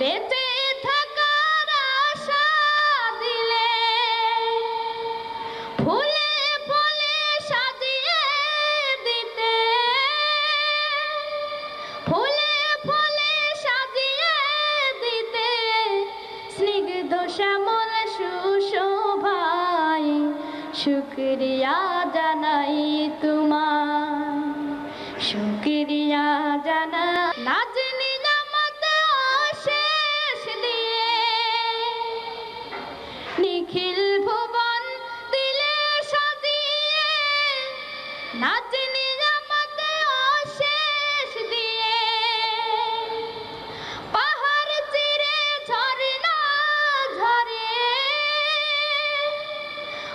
বেঁচে থাকার আশা দিলে, ফুলে ফুলে সাজিয়ে দিতে। ফুলে ফুলে সাজিয়ে দিতে, স্নিগ্ধ শ্যামল সুশোভাই শুক্রিয়া জানাই তোমার শুক্রিয়া জানা নিখিল দিলে সাজিয়ে, নাচনি জামাতে অশেষ দিয়ে। পাহাড় চিরে ঝরনা ঝরে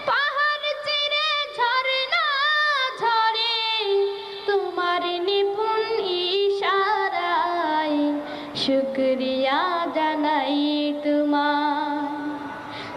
পাহাড় চিরে ঝরনা ঝরে তোমার নিপুণ ইশারায় শুক্রিয়া জানাই তোমার।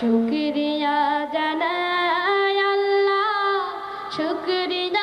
শুক্রিয়া জানাই আল্লাহ শুক্রিয়া